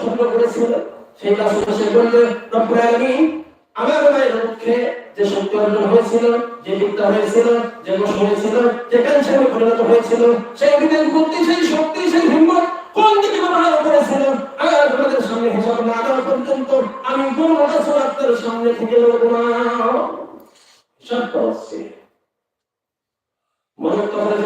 স্বপ্ন করেছিল সেই রাসূল সে বললেন রব্বুল আলামিন আমার মায়ের মুখে যে অর্জন হয়েছিল, যে বিদ্যা হয়েছিল, যে বস হয়েছিল, যে ক্যান্সারে পরিণত হয়েছিল, সেই বিদ্যুৎ বুদ্ধি সেই শক্তি, সেই হিম্মত কোন দিকে ব্যবহার করেছিল? আর তোমাদের সামনে হিসাব না দেওয়া পর্যন্ত আমি কোন রাসূল আপনার সামনে থেকে লড়বো না সব করছে মনে করে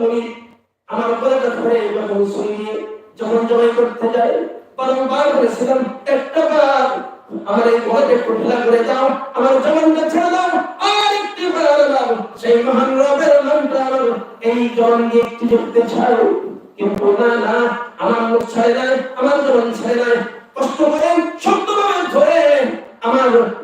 করি আমার গলাটা ধরে যখন শুনিয়ে যখন জবাই করতে যাই বারংবার বলেছিলাম, একটা আমার এই গলাকে ফুটলা করে দাও, আমার জবানটা ছেড়ে দাও, আর একটি দাও। সেই মহান রবের নামটা এই জবান দিয়ে একটু জপতে চাও কিন্তু না না, আমার মুখ ছেড়ে দেয়, আমার জবান ছেড়ে দেয়। কষ্ট করে, শক্তভাবে ধরে আমার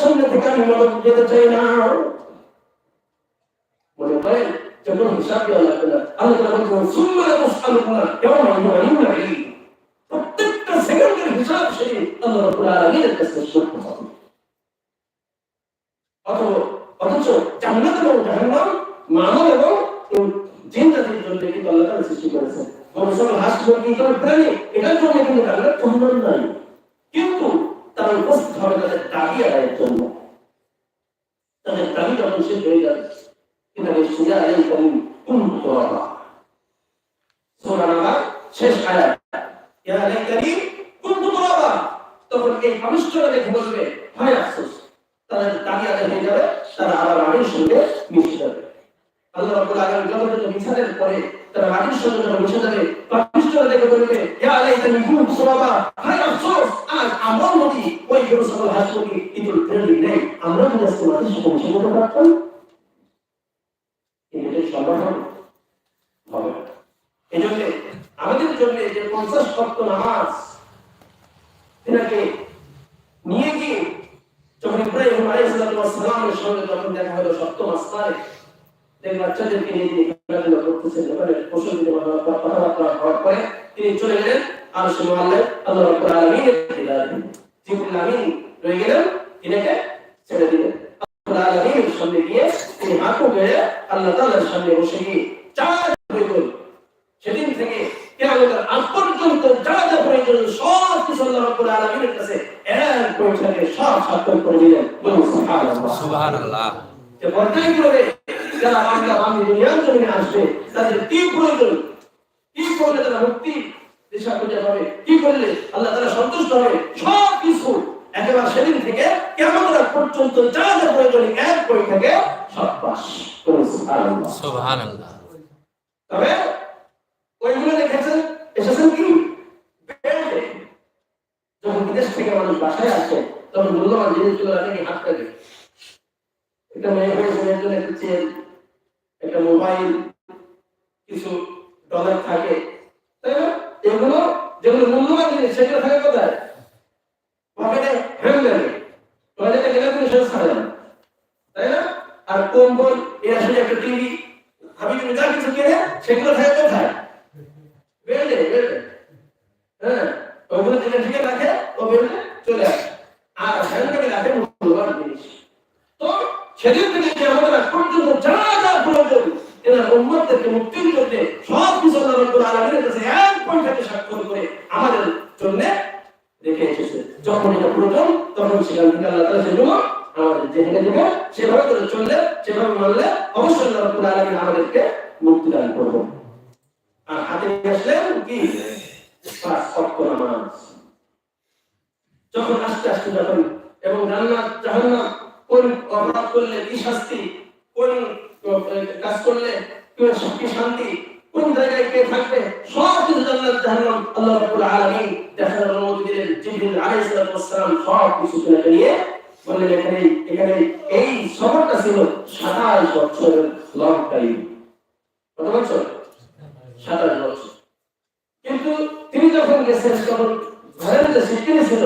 সামনে থেকে আমি মদত যেতে চাই না। মনে করেন যখন হিসাব দেওয়া লাগবে না। আল্লাহ তাআলা বলছেন, সুম্মা তুসআলুনা ইয়াওমা ইউআলিমুনা ইলাইহি প্রত্যেকটা সেকেন্ডের হিসাব সেই আল্লাহ রাব্বুল আলামিনের কাছে করতে হবে। অথচ জান্নাত এবং জাহান্নাম মানব এবং জিন জাতির জন্য কিন্তু আল্লাহ সৃষ্টি করেছেন। মনুষ্য হাঁস, মুরগি প্রাণী। এটার জন্য কিন্তু জাহান্নাম নাই কিন্তু তারা উপস্থিত হবে আদায়ের জন্য। তাদের দাবি যখন শেষ হয়ে যাবে এই সুজা আলাই করিম কোন তোরা সোনা নাম্বার শেষ আয়াত। ইয়া করিম, কোন তোরা তখন এই আবিষ্কার দেখে বলবে হয় আফসোস তাদের দাবি আদায় হয়ে যাবে, তারা আবার আগের সঙ্গে মিশে যাবে। আল্লাহ রাব্বুল আলামিন জগতের মিছানের পরে তারা মাটির সঙ্গে যখন মিশে যাবে পাপিষ্ঠরা দেখে বলবে, ইয়া লাইতানি কুনতু সুরাবা হায় মিশে যেতে পারতাম এটা সম্ভব হবে এই জন্য আমাদের জন্য যে পঞ্চাশ ভক্ত নামাজ এটাকে নিয়ে গিয়ে যখন ইব্রাহিম আলাইহিস সালামের সঙ্গে যখন দেখা হলো সপ্তম দেখবেন বাচ্চাদেরকে নিয়ে তিনি চলে গেলেন আর ছেড়ে দিলেন। আল্লাহ সামনে গিয়ে তিনি হাঁটু গেড়ে আল্লাহ তাআলার সামনে বসে গিয়ে চার সেদিন থেকে কেয়ামতের আগ পর্যন্ত যা যা প্রয়োজন সব কিছু আল্লাহ রাব্বুল আলামিনের কাছে এক পৌঁছাকে সব সার্থক করে দিলেন। বলুন সুবহানাল্লাহ। সুবহানাল্লাহ। যে পর্যায়ক্রমে যারা বাংলা বাংলা দুনিয়ার জমিনে আসবে তাদের কি প্রয়োজন? কি করলে তারা মুক্তি দিশা খুঁজে পাবে? কি করলে আল্লাহ তারা সন্তুষ্ট হবে? সব কিছু একেবারে সেদিন থেকে কেমন পর্যন্ত যা যা প্রয়োজন এক বই থেকে সব পাস তবে ওইগুলো দেখেছেন এসেছেন কি? যখন বিদেশ থেকে মানুষ বাসায় আসে তখন মূল্যবান জিনিসগুলো নাকি হাত থাকে একটা মেয়ে হয়েছে চেন একটা মোবাইল কিছু ডলার থাকে। তাই না? এগুলো যেগুলো মূল্যবান জিনিস সেগুলো থাকে কোথায় পকেটে হ্যান্ডব্যাগে টয়লেটে গেলে তুমি সেটা ছাড়ে না তাই না আর কম্বল এর আসলে একটা টিভি আমি তুমি যা কিছু কিনে সেগুলো থাকে কোথায়? বেল্টে বেল্টে হ্যাঁ ওগুলো যেটা ঠিক রাখে, ও বেল্টে চলে আসে। আর হ্যান্ডব্যাগে রাখে মূল্যবান জিনিস। তো সেদিন থেকে যে আমাদের পর্যন্ত যা যা প্রয়োজন, এরা উম্মতদেরকে মুক্তির জন্য সব কিছু আল্লাহ রাব্বুল আলামিনের কাছে এক পয়েন্টকে স্বাক্ষর করে আমাদের জন্য রেখে এসেছে। যখন এটা প্রয়োজন, তখন সেখান থেকে আল্লাহ তাআলা সেগুলো আমাদের যেখানে দেবে সেভাবে করে চললে, সেভাবে মানলে অবশ্যই আল্লাহ রাব্বুল আলামিন আমাদেরকে মুক্তি দান করবেন আর হাতে নিয়ে আসলে কি? নামাজ। যখন আস্তে আস্তে যখন এবং জান্নাত, জাহান্নাম, কোন অপরাধ করলে কি শাস্তি? কোন কাজ করলে কি- শান্তি? কোন জায়গায় কে থাকবে? সব কিছু জান্নাত, জাহান্নাম আল্লাহ রাব্বুল আলামিন দেখানোর অনুমতি দিলেন। জিবরিল আলাইহিস সালাম সব কিছু তুলে নিয়ে বললেন, এখানে এখানে এই সফরটা ছিল সাতাশ বছরের লং টাইম কত বছর? সাতাশ বছর। কিন্তু তিনি যখন গেছেন, তখন ঘরের মধ্যে সিটকিনি ছিল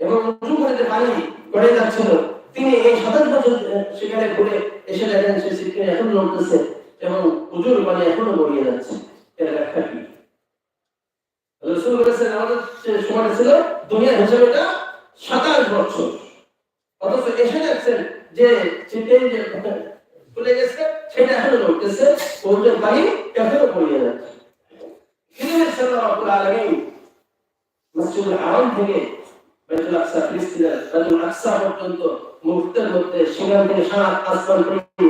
এবং উঁচু করে যে পানি গড়ে যাচ্ছিল, তিনি এই সাতাশ বছর সেখানে ঘুরে এসে দেখেন সে সিটকিনি এখন লড়তেছে এবং উজুর পানি এখনও গড়িয়ে যাচ্ছে। এর ব্যাখ্যা কি? রসুল বলেছেন, আমাদের যে সময়টা ছিল দুনিয়ার হিসাবেটা সাতাশ বছর। অথচ এসে যাচ্ছেন যে চিন্তাই যে চলে গেছে, সেটা এখনও লড়তেছে উজুর পানি এখনও গড়িয়ে যাচ্ছে তিনি সাল্লাল্লাহু আলাইহি মসজিদুল হারাম থেকে বাইতুল আকসা, ফিলিস্তিনের বাইতুল আকসা পর্যন্ত মুহূর্তের মধ্যে সেখান থেকে সাত আসমান পর্যন্ত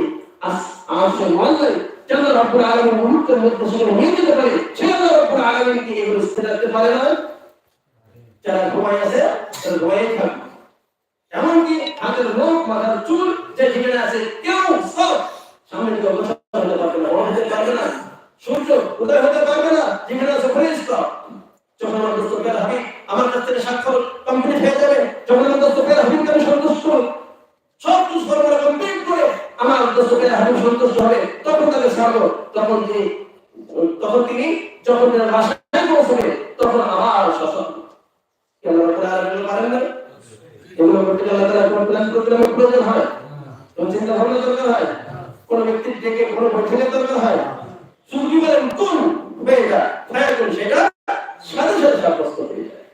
আসে মল্লাই যেন রব্বুল আলামিন মুহূর্তের মধ্যে সেখানে নিয়ে যেতে পারে। সেজন্য রব্বুল আলামিন কি এগুলো স্থির রাখতে পারে না। যারা ঘুমাই আছে, তারা ঘুমাই থাকবে। এমনকি হাতের লোক মাথার চুল যে যেখানে আছে, কেউ সব সামনে হতে পারবে না হতে পারবে না, সূর্য উদয় হতে পারবে না আছে যখন আমার দোস্ত পেয়ার হাবিব আমার কাছ থেকে স্বাক্ষর কমপ্লিট হয়ে যাবে, যখন আমার আমি সন্তুষ্ট সব কিছু কমপ্লিট করে আমার দোস্ত পেয়ার হাবিব সন্তুষ্ট হবে, তখন তাকে ছাড়বো তখন তিনি তখন তিনি যখন তিনি গেলে আল্লাহ তাআলা কোনো প্ল্যান করতে গেলে প্রয়োজন হয়। কোন চিন্তা ভাবনা দরকার হয়? কোন ব্যক্তির ডেকে কোনো বৈঠকের দরকার হয়? শুধু বলেন কোন বেটা ফায়াকুন সেটা? সাথে সাথে সাব্যস্ত হয়ে যায়।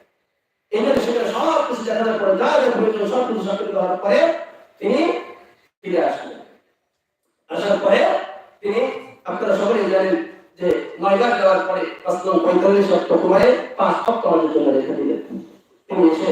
এই জন্য সেটা সব কিছু দেখানোর পরে যা যা প্রয়োজন সব কিছু সাক্ষরিত হওয়ার পরে তিনি ফিরে আসলেন। আসার পরে তিনি, আপনারা সকলেই জানেন যে নয়বার দেওয়ার পরে পাঁচ নং পঁয়তাল্লিশ সপ্তাহ সময়ে পাঁচ সপ্তাহ জন্য রেখে দিলেন। তিনি এসে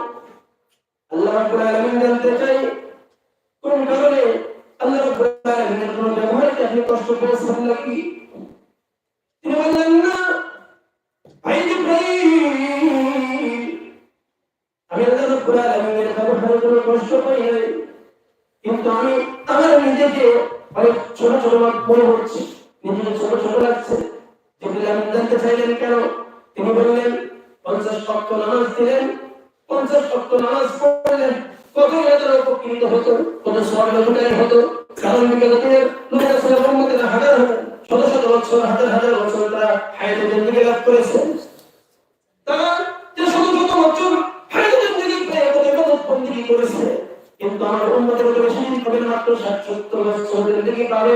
মনে হচ্ছে নিজেকে ছোট ছোট লাগছে জিবরিল আমিন জানতে চাইলেন কেন? তিনি বললেন, পঞ্চাশ ভক্ত নামাজ দিলেন, পঞ্চাশ ভক্ত নামাজ পড়লেন কত এদের উপকৃত হতো, কত সবাই লোকের হতো। কারণ বিগতের লোকের ছিল মোহাম্মদের হাজার শত শত বছর, হাজার হাজার বছর তারা হায়াতে জিন্দিগি লাভ করেছে। তারা শত শত বছর হায়াতে জিন্দিগি পেয়ে কত ইবাদত করেছে। কিন্তু আমার উন্মতের তো বেশি দিন মাত্র ষাট সত্তর বছর জিন্দিগি পাবে।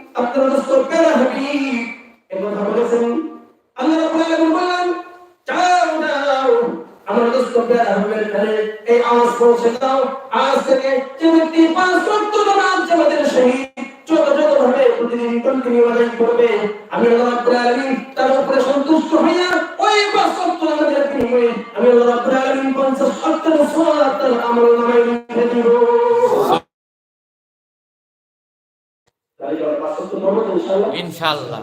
আপনার দোস্ত প্যারা হাবিব এই কথা বলেছেন? আল্লাহ রাব্বুল আলামিন বললেন, যাও যাও। আমার দোস্ত প্যারা হাবিবের কানে এই আওয়াজ পৌঁছে দাও। আজ থেকে যে ব্যক্তি পাঁচ ওয়াক্ত নামাজ জামাতের সহিত যত যত ভাবে প্রতিদিন কন্টিনিউ আদায় করবে। আমি আল্লাহ রাব্বুল আলামিন তার উপরে সন্তুষ্ট হইয়া ওই পাঁচ ওয়াক্ত নামাজের বিনিময়ে আমি আল্লাহ রাব্বুল আলামিন পঞ্চাশ ওয়াক্তের সালাত তার আমল নামায় লিখে দিব তাহলে কি আমরা পাঁচ ওয়াক্ত পড়ব তো ইনশাআল্লাহ ইনশাআল্লাহ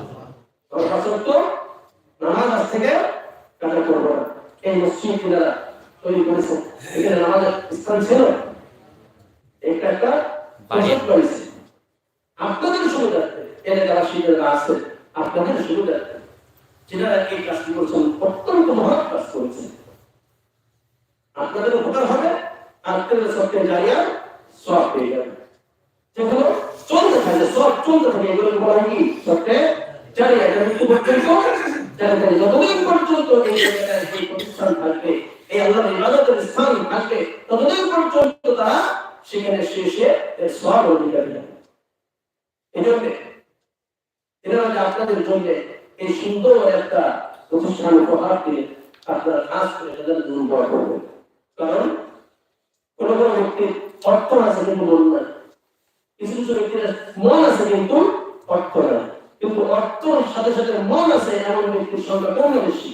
আমরা পাঁচ ওয়াক্ত নামাজ আজ থেকে কাটা করব না এই মসজিদ যারা তৈরি করেছে এখানে নামাজের স্থান ছিল একটা একটা বাড়ি। প্রসব করেছে। আপনাদের সুবিধার্থে এলাকাবাসী যারা আছে আপনাদের সুবিধার্থে যারা এই কাজটি করছেন, অত্যন্ত মহৎ কাজ করেছেন। আপনাদের উপকার হবে আপনাদের সবকে জারিয়া সব পেয়ে যাবে। যেগুলো চলতে থাকে, সব চলতে থাকে তারা সেখানে সে এর সব অধিকারী হবে এই জন্য আপনাদের জন্য এই সুন্দর একটা প্রতিষ্ঠান উপহার দিয়ে আপনারা কাজ করে তাদের দূর দোয়া করবেন কারণ কোন কোন ব্যক্তির অর্থ আছে কিন্তু মন নাই। কিছু কিছু ব্যক্তির মন আছে কিন্তু অর্থ নাই। কিন্তু অর্থর সাথে সাথে মন আছে এমন ব্যক্তির সংখ্যা কম বেশি।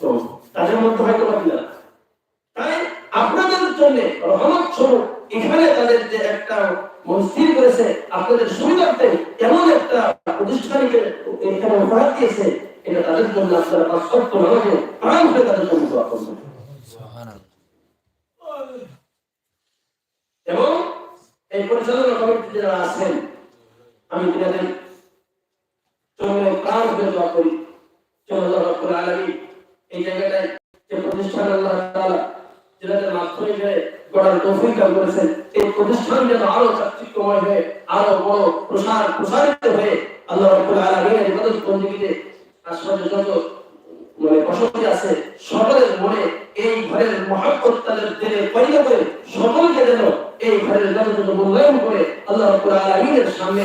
তো তাদের মধ্যে হয়তো না? তাই আপনাদের জন্য রহমত স্বরূপ এখানে তাদের যে একটা মনস্থির করেছে আপনাদের সুবিধার্থে এমন একটা প্রতিষ্ঠানকে এখানে উপহার দিয়েছে, এটা তাদের জন্য আপনারা পাঁচ সত্য নামাজে প্রাণ করে তাদের জন্য এবং এই পরিচালনা কমিটিতে যারা আছেন, আমি তাদের জন্য প্রাণ করে দোয়া করি। যেন আল্লাহ আলামিন এই জায়গাটায় যে প্রতিষ্ঠান আল্লাহ তাআলা যেটাতে মাধ্যমে যে গড়ার তৌফিক দান করেছেন, এই প্রতিষ্ঠান যেন আরও চাকচিক্যময় হয়ে, আরও বড় প্রসার প্রসারিত হয়ে আল্লাহ রাব্বুল আলামিনের ইবাদত বন্দেগীতে আশপাশে যত মানে বসতি আছে। সকলের মনে এই ঘরের মহাব্বত তাদের দিলে পয়দা করে সকলকে যেন এই ঘরের যথাযথ মূল্যায়ন করে আল্লাহ রাব্বুল আলামিনের সামনে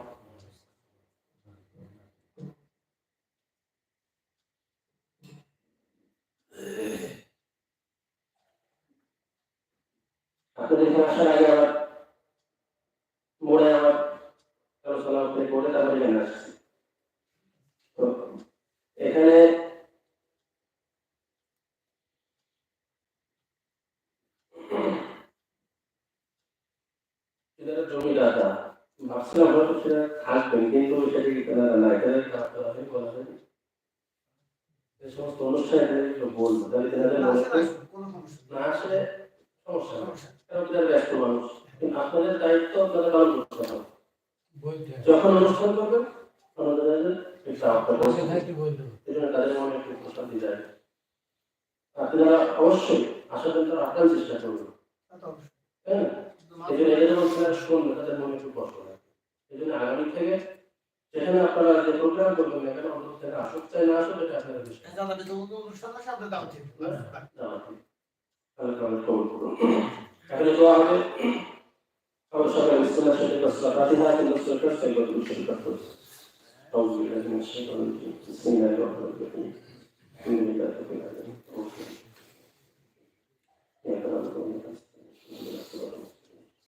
এখানে আসার আগে আবার মোড়ে আবার আলোচনা করে করে তারপরে এখানে আসছি। তো এখানে এটা জমি দাদা ভাবছিলাম হয়তো সেটা থাকবেন কিন্তু সেটা কি কেনা না? এখানে থাকতে হবে বলা হয় এই সমস্ত অনুষ্ঠানে বলব। তাহলে না আসলে সমস্যা ব্যস্ত মানুষ। কিন্তু আপনাদের দায়িত্ব আপনাদের পালন করতে হবে। যখন অনুষ্ঠান করবেন তাদের মনে একটু প্রশান্তি যায়। আপনারা অবশ্যই আসার জন্য আপ্রাণ চেষ্টা করবেন হ্যাঁ এই জন্য এদের মধ্যে শুনবে তাদের মনে একটু কষ্ট লাগে এই জন্য আগামী থেকে যেখানে আপনারা যে প্রোগ্রাম করবেন এখানে অন্তত থেকে আসুক চাই না আসুক এটা আপনাদের বিষয় তাহলে তাহলে কবুল করুন এখানে দোয়া হবে আমরা সবাই ইসলামের সাথে কসলা ফাতিহা কিন্তু সরকার সেই কথা শুরু করতে أعوذ بالله من الشيطان الرجيم بسم الله الرحمن الرحيم الحمد لله رب العالمين